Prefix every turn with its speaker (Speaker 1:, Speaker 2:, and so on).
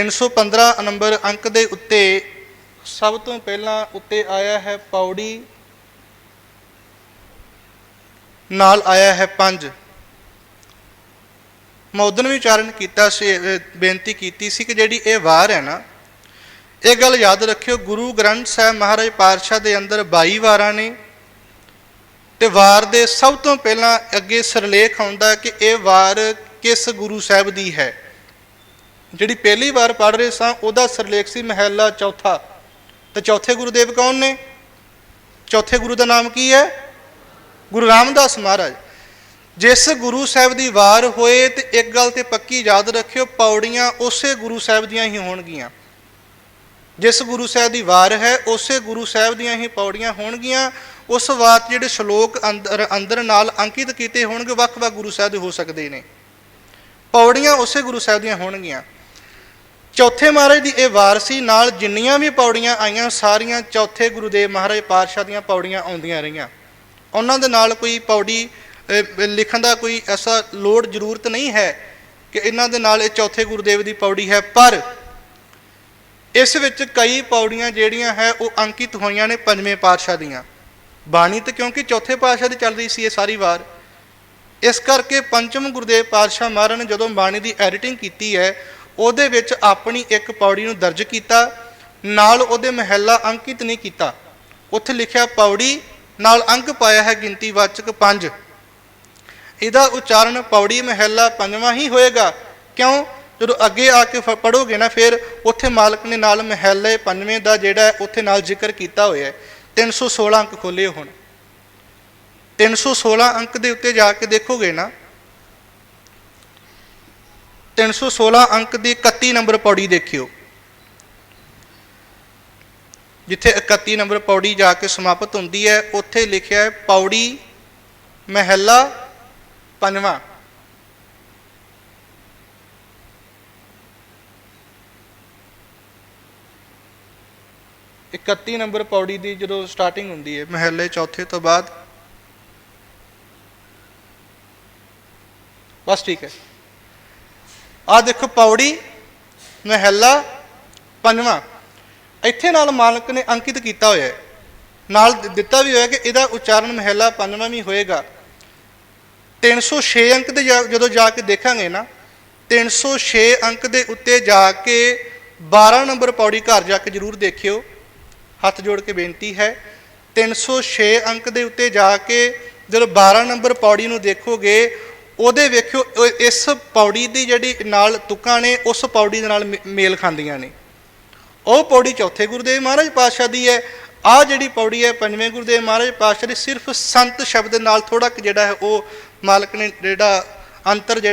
Speaker 1: 315 number ਅੰਕ ਦੇ ਉੱਤੇ ਸਭ ਤੋਂ ਪਹਿਲਾਂ ਉੱਤੇ ਆਇਆ ਹੈ ਪੌੜੀ, ਨਾਲ ਆਇਆ ਹੈ ਪੰਜ। ਮੈਂ ਉਦੋਂ ਉਚਾਰਨ ਕੀਤਾ ਸੀ ਬੇਨਤੀ ਕੀਤੀ ਸੀ ਕਿ ਜਿਹੜੀ ਇਹ ਵਾਰ ਹੈ ਨਾ, ਇਹ ਗੱਲ ਯਾਦ ਰੱਖਿਓ, ਗੁਰੂ ਗ੍ਰੰਥ ਸਾਹਿਬ ਮਹਾਰਾਜ ਪਾਤਸ਼ਾਹ ਦੇ ਅੰਦਰ 22 ਵਾਰਾਂ ਨੇ ਤੇ ਵਾਰ ਦੇ ਸਭ ਤੋਂ ਪਹਿਲਾਂ ਅੱਗੇ ਸਿਰਲੇਖ ਆਉਂਦਾ ਕਿ ਇਹ ਵਾਰ ਕਿਸ ਗੁਰੂ ਸਾਹਿਬ ਦੀ ਹੈ। ਜਿਹੜੀ ਪਹਿਲੀ ਵਾਰ ਪੜ੍ਹ ਰਹੇ ਸਾਂ, ਉਹਦਾ ਸਿਰਲੇਖ ਸੀ ਮਹਿਲਾ ਚੌਥਾ। ਤੇ ਚੌਥੇ ਗੁਰੂਦੇਵ ਕੌਣ ਨੇ? ਚੌਥੇ ਗੁਰੂ ਦਾ ਨਾਮ ਕੀ ਹੈ? ਗੁਰੂ ਰਾਮਦਾਸ ਮਹਾਰਾਜ। ਜਿਸ ਗੁਰੂ ਸਾਹਿਬ ਦੀ ਵਾਰ ਹੋਏ, ਤੇ ਇੱਕ ਗੱਲ ਤੇ ਪੱਕੀ ਯਾਦ ਰੱਖਿਓ, ਪੌੜੀਆਂ ਉਸੇ ਗੁਰੂ ਸਾਹਿਬ ਦੀਆਂ ਹੀ ਹੋਣਗੀਆਂ। ਜਿਸ ਗੁਰੂ ਸਾਹਿਬ ਦੀ ਵਾਰ ਹੈ, ਉਸੇ ਗੁਰੂ ਸਾਹਿਬ ਦੀਆਂ ਹੀ ਪੌੜੀਆਂ ਹੋਣਗੀਆਂ। ਉਸ ਵਾਰ ਜਿਹੜੇ ਸ਼ਲੋਕ ਅੰਦਰ ਅੰਦਰ ਨਾਲ ਅੰਕਿਤ ਕੀਤੇ ਹੋਣਗੇ, ਵੱਖ-ਵੱਖ ਗੁਰੂ ਸਾਹਿਬ ਦੇ ਹੋ ਸਕਦੇ ਨੇ। ਪੌੜੀਆਂ ਉਸੇ ਗੁਰੂ ਸਾਹਿਬ ਦੀਆਂ ਹੋਣਗੀਆਂ। ਚੌਥੇ ਮਹਾਰਾਜ ਦੀ ਇਹ ਵਾਰ ਸੀ ਨਾਲ ਜਿੰਨੀਆਂ ਵੀ ਪੌੜੀਆਂ ਆਈਆਂ, ਸਾਰੀਆਂ ਚੌਥੇ ਗੁਰੂਦੇਵ ਮਹਾਰਾਜ ਪਾਤਸ਼ਾਹ ਦੀਆਂ ਪੌੜੀਆਂ ਆਉਂਦੀਆਂ ਰਹੀਆਂ। ਉਹਨਾਂ ਦੇ ਨਾਲ ਕੋਈ ਪੌੜੀ ਲਿਖਣ ਦਾ ਕੋਈ ਐਸਾ ਲੋੜ, ਜ਼ਰੂਰਤ ਨਹੀਂ ਹੈ ਕਿ ਇਹਨਾਂ ਦੇ ਨਾਲ ਇਹ ਚੌਥੇ ਗੁਰੂਦੇਵ ਦੀ ਪੌੜੀ ਹੈ। ਪਰ ਇਸ ਵਿੱਚ ਕਈ ਪੌੜੀਆਂ ਜਿਹੜੀਆਂ ਹੈ, ਉਹ ਅੰਕਿਤ ਹੋਈਆਂ ਨੇ ਪੰਜਵੇਂ ਪਾਤਸ਼ਾਹ ਦੀਆਂ। ਬਾਣੀ ਤੇ ਕਿਉਂਕਿ ਚੌਥੇ ਪਾਤਸ਼ਾਹ ਦੀ ਚੱਲ ਰਹੀ ਸੀ ਇਹ ਸਾਰੀ ਵਾਰ, ਇਸ ਕਰਕੇ ਪੰਚਮ ਗੁਰਦੇਵ ਪਾਤਸ਼ਾਹ ਮਹਾਰਾਜ ਨੇ ਜਦੋਂ ਬਾਣੀ ਦੀ ਐਡੀਟਿੰਗ ਕੀਤੀ ਹੈ ਉਹਦੇ ਵਿੱਚ ਆਪਣੀ ਇੱਕ ਪੌੜੀ ਨੂੰ ਦਰਜ ਕੀਤਾ, ਨਾਲ ਉਹਦੇ ਮਹਿਲਾ ਅੰਕਿਤ ਨਹੀਂ ਕੀਤਾ। ਉੱਥੇ ਲਿਖਿਆ ਪੌੜੀ, ਨਾਲ ਅੰਕ ਪਾਇਆ ਹੈ ਗਿਣਤੀ ਵਾਚਕ 5 ਇਹਦਾ ਉਚਾਰਨ ਪੌੜੀ ਮਹਿਲਾ ਪੰਜਵਾਂ ਹੀ ਹੋਏਗਾ। ਕਿਉਂ? ਜਦੋਂ ਅੱਗੇ ਆ ਕੇ ਫ- ਪੜ੍ਹੋਗੇ ਨਾ ਫਿਰ ਉੱਥੇ ਮਾਲਕ ਨੇ ਨਾਲ ਮਹਿਲੇ ਪੰਜਵੇਂ ਦਾ ਜਿਹੜਾ ਉੱਥੇ ਨਾਲ ਜ਼ਿਕਰ ਕੀਤਾ ਹੋਇਆ ਹੈ। 316 ਅੰਕ ਖੋਲੇ ਹੁਣ। 316 ਅੰਕ ਦੇ ਉੱਤੇ ਜਾ ਕੇ ਦੇਖੋਗੇ ਨਾ 316 ਅੰਕ ਦੀ 31 ਨੰਬਰ ਪੌੜੀ ਦੇਖਿਓ। ਜਿੱਥੇ 31 ਨੰਬਰ ਪੌੜੀ ਜਾ ਕੇ ਸਮਾਪਤ ਹੁੰਦੀ ਹੈ, ਉੱਥੇ ਲਿਖਿਆ ਹੈ ਪੌੜੀ ਮਹਿਲਾ ਪੰਜਵਾਂ। ਇਕੱਤੀ ਨੰਬਰ ਪੌੜੀ ਦੀ ਜਦੋਂ ਸਟਾਰਟਿੰਗ ਹੁੰਦੀ ਹੈ, ਮਹਿਲੇ ਚੌਥੇ ਤੋਂ ਬਾਅਦ। ਬਸ ਠੀਕ ਹੈ। ਆ ਦੇਖੋ ਪੌੜੀ, ਮਹਿਲਾ, ਪੰਜਵਾਂ। ਇੱਥੇ ਨਾਲ ਮਾਲਕ ਨੇ ਅੰਕਿਤ ਕੀਤਾ ਹੋਇਆ ਹੈ। ਨਾਲ ਦਿੱਤਾ ਵੀ ਹੋਇਆ ਕਿ ਇਹਦਾ ਉਚਾਰਨ ਮਹਿਲਾ ਪੰਜਵਾਂ ਵੀ ਹੋਏਗਾ। 306 ਅੰਕ ਤੇ ਜਾ- ਜਦੋਂ ਜਾ ਕੇ ਦੇਖਾਂਗੇ ਨਾ 306 ਅੰਕ ਦੇ ਉੱਤੇ ਜਾ ਕੇ 12 ਨੰਬਰ ਪੌੜੀ ਘਰ ਜਾ ਕੇ ਜਰੂਰ ਦੇਖਿਓ। ਹੱਥ ਜੋੜ ਕੇ ਬੇਨਤੀ ਹੈ 306 ਅੰਕ ਦੇ ਉੱਤੇ ਜਾ ਕੇ ਜਦੋਂ 12 ਨੰਬਰ ਪੌੜੀ ਨੂੰ ਦੇਖੋਗੇ ਉਹਦੇ ਵੇਖਿਓ, ਉਹ ਇਸ ਪੌੜੀ ਦੀ ਜਿਹੜੀ ਨਾਲ ਤੁਕਾਂ ਨੇ, ਉਸ ਪੌੜੀ ਦੇ ਨਾਲ ਮੇ- ਮੇਲ ਖਾਂਦੀਆਂ ਨੇ। ਉਹ ਪੌੜੀ ਚੌਥੇ ਗੁਰਦੇਵ ਮਹਾਰਾਜ ਪਾਤਸ਼ਾਹ ਦੀ ਹੈ। ਆ ਜਿਹੜੀ ਪੌੜੀ ਹੈ ਪੰਜਵੇਂ ਗੁਰਦੇਵ ਮਹਾਰਾਜ ਪਾਤਸ਼ਾਹ ਦੀ, ਸਿਰਫ ਸੰਤ ਸ਼ਬਦ ਨਾਲ ਥੋੜਾ ਜਿਹੜਾ ਹੈ, ਉਹ ਮਾਲਕ ਨੇ ਜਿਹੜਾ ਅੰਤਰ ਜਿਹੜਾ